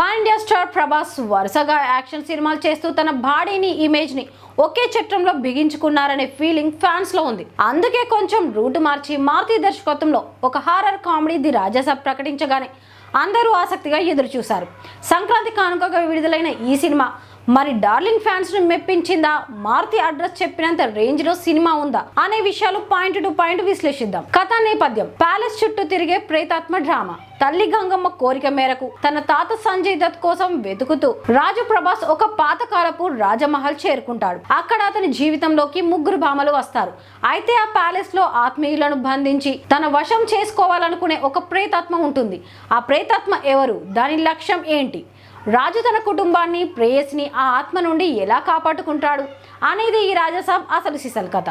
Pandya star Prabhas వరుసగా action సినిమాలు చేస్తూ తన బాడీని ఇమేజ్ని ఒకే చిత్రంలో బిగించుకున్నారనే ఫీలింగ్ ఫ్యాన్స్లో ఉంది. అందుకే కొంచెం రూట్ మార్చి మారుతి దర్శకత్వంలో ఒక హారర్ కామెడీ ది రాజాసాబ్ ప్రకటించగానే అందరూ ఆసక్తిగా ఎదురుచూశారు. సంక్రాంతి కానుకగా విడుదలైన ఈ సినిమా. మరి డార్లింగ్ ఫ్యాన్స్ను మెప్పించిందా? మారుతి అడ్రస్ చెప్పినంత రేంజ్లో సినిమా ఉందా? అనే విషయాలు పాయింట్ టు పాయింట్ విశ్లేషిద్దాం. కథ నేపథ్యం. ప్యాలెస్ చుట్టూ తిరిగే ప్రేతాత్మ డ్రామా. తల్లి గంగమ్మ కోరిక మేరకు తన తాత సంజయ్ దత్ కోసం వెతుకుతూ రాజు ప్రభాస్ ఒక పాతకాలపు రాజమహల్ చేరుకుంటాడు. అక్కడ అతని జీవితంలోకి ముగ్గురు భామలు వస్తారు. అయితే ఆ ప్యాలెస్లో ఆత్మీయులను బంధించి తన వశం చేసుకోవాలనుకునే ఒక ప్రేతాత్మ ఉంటుంది. ఆ ప్రేతాత్మ ఎవరు? దాని లక్ష్యం ఏంటి? రాజు తన కుటుంబాన్ని ప్రేయస్ని ఆ ఆత్మ నుండి ఎలా కాపాడుకుంటాడు అనేది ఈ రాజసాబ్ అసలు సిసల్ కథ.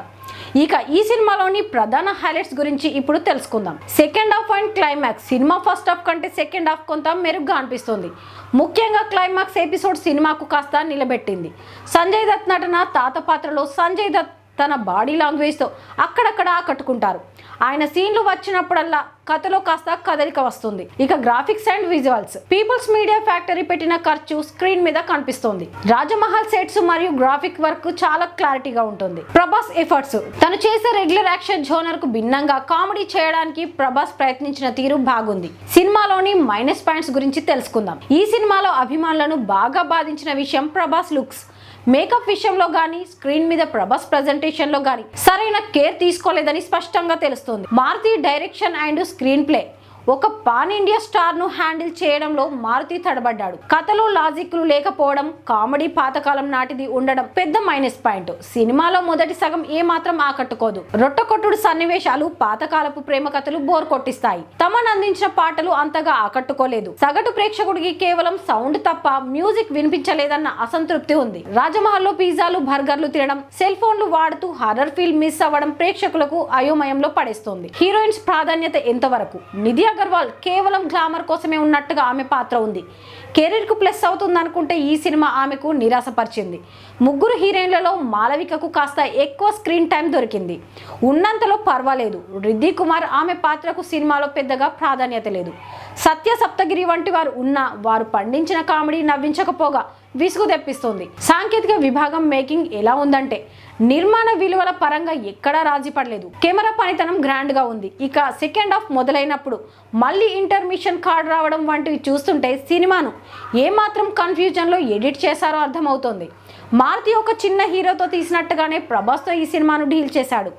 ఇక ఈ సినిమాలోని ప్రధాన హైలైట్స్ గురించి ఇప్పుడు తెలుసుకుందాం. Second half and climax. Cinema first half కంటే సెకండ్ హాఫ్ కొంత మెరుగ్గా అనిపిస్తుంది. ముఖ్యంగా క్లైమాక్స్ ఎపిసోడ్ సినిమాకు కాస్త నిలబెట్టింది. సంజయ్ దత్ నటన తాత పాత్రలో సంజయ్ దత్ తన బాడీ లాంగ్వేజ్తో అక్కడక్కడ ఆకట్టుకుంటారు ఆయన సీన్లు వచ్చినప్పుడల్లా కథలో కాస్త కదలిక వస్తుంది. ఇక graphics and visuals. People's Media Factory పెట్టిన ఖర్చు స్క్రీన్ మీద కనిపిస్తుంది. రాజమహల్ సెట్స్ మరియు గ్రాఫిక్ వర్క్ చాలా క్లారిటీగా ఉంటుంది. ప్రభాస్ ఎఫర్ట్స్. తను చేసే రెగ్యులర్ యాక్షన్ జోనర్కు భిన్నంగా కామెడీ చేయడానికి ప్రభాస్ ప్రయత్నించిన తీరు బాగుంది. సినిమాలోని మైనస్ పాయింట్స్ గురించి తెలుసుకుందాం. ఈ సినిమాలో అభిమానులను బాగా బాధించిన విషయం ప్రభాస్ లుక్స్. మేకప్ విషయంలో కానీ స్క్రీన్ మీద ప్రభాస్ ప్రజెంటేషన్లో కానీ సరైన కేర్ తీసుకోలేదని స్పష్టంగా తెలుస్తుంది. Maruthi direction and screenplay. ఒక పాన్ ఇండియా స్టార్ను హ్యాండిల్ చేయడంలో మారుతి తడబడ్డాడు. కథలో లాజిక్లు లేకపోవడం కామెడీ పాతకాలం నాటిది ఉండడం పెద్ద మైనస్ పాయింట్. సినిమాలో మొదటి సగం ఏ మాత్రం ఆకట్టుకోదు. రొట్టకొట్టుడు సన్నివేశాలు పాతకాలపు ప్రేమ కథలు బోర్ కొట్టిస్తాయి. తమను అందించిన పాటలు అంతగా ఆకట్టుకోలేదు. సగటు ప్రేక్షకుడికి కేవలం సౌండ్ తప్ప మ్యూజిక్ వినిపించలేదన్న అసంతృప్తి ఉంది. రాజమహల్లో పిజ్జాలు బర్గర్లు తినడం సెల్ ఫోన్లు వాడుతూ హర్రర్ ఫీల్ మిస్ అవ్వడం ప్రేక్షకులకు అయోమయంలో పడేస్తోంది. హీరోయిన్స్ ప్రాధాన్యత ఎంతవరకు? నిధి అగర్వాల్ కేవలం గ్లామర్ కోసమే ఉన్నట్టుగా ఆమె పాత్ర ఉంది. కెరీర్కు ప్లస్ అవుతుంది అనుకుంటే ఈ సినిమా ఆమెకు నిరాశపరిచింది. ముగ్గురు హీరోయిన్లలో మాలవికకు కాస్త ఎక్కువ స్క్రీన్ టైం దొరికింది. ఉన్నంతలో పర్వాలేదు. రిద్ధి కుమార్ ఆమె పాత్రకు సినిమాలో పెద్దగా ప్రాధాన్యత లేదు. సత్య సప్తగిరి వంటి వారు ఉన్నా వారు పండించిన కామెడీ నవ్వించకపోగా విసుగు తెప్పిస్తుంది. సాంకేతిక విభాగం మేకింగ్ ఎలా ఉందంటే నిర్మాణ విలువల పరంగా ఎక్కడా రాజీ పడలేదు. కెమెరా పనితనం గ్రాండ్గా ఉంది. ఇక సెకండ్ హాఫ్ మొదలైనప్పుడు మళ్ళీ ఇంటర్మిషన్ కార్డ్ రావడం వంటివి చూస్తుంటే సినిమాను ఏమాత్రం కన్ఫ్యూజన్లో ఎడిట్ చేశారో అర్థమవుతోంది. మారుతి ఒక చిన్న హీరోతో తీసినట్టుగానే ప్రభాస్తో ఈ సినిమాను డీల్ చేశాడు.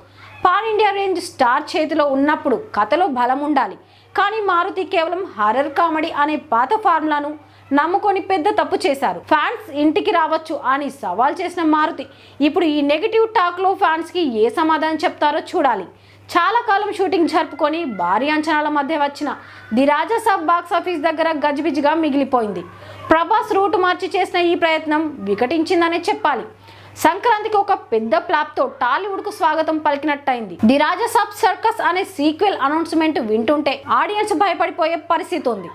పాన్ ఇండియా రేంజ్ స్టార్ చేతిలో ఉన్నప్పుడు కథలో బలం ఉండాలి. కానీ మారుతి కేవలం హర్రర్ కామెడీ అనే పాత ఫార్ములాను నమ్ముకొని పెద్ద తప్పు చేశారు. ఫ్యాన్స్ ఇంటికి రావచ్చు అని సవాల్ చేసిన మారుతి ఇప్పుడు ఈ నెగిటివ్ టాక్లో ఫ్యాన్స్కి ఏ సమాధానం చెప్తారో చూడాలి. చాలా కాలం షూటింగ్ జరుపుకొని భారీ అంచనాల మధ్య వచ్చిన ది రాజాసాబ్ బాక్స్ ఆఫీస్ దగ్గర గజిబిజిగా మిగిలిపోయింది. ప్రభాస్ రూటు మార్చి చేసిన ఈ ప్రయత్నం వికటించిందనే చెప్పాలి. సంక్రాంతికి ఒక పెద్ద ప్లాప్తో టాలీవుడ్కు స్వాగతం పలికినట్టయింది. ది రాజాసాబ్ సర్కస్ అనే సీక్వెల్ అనౌన్స్మెంట్ వింటుంటే ఆడియన్స్ భయపడిపోయే పరిస్థితి ఉంది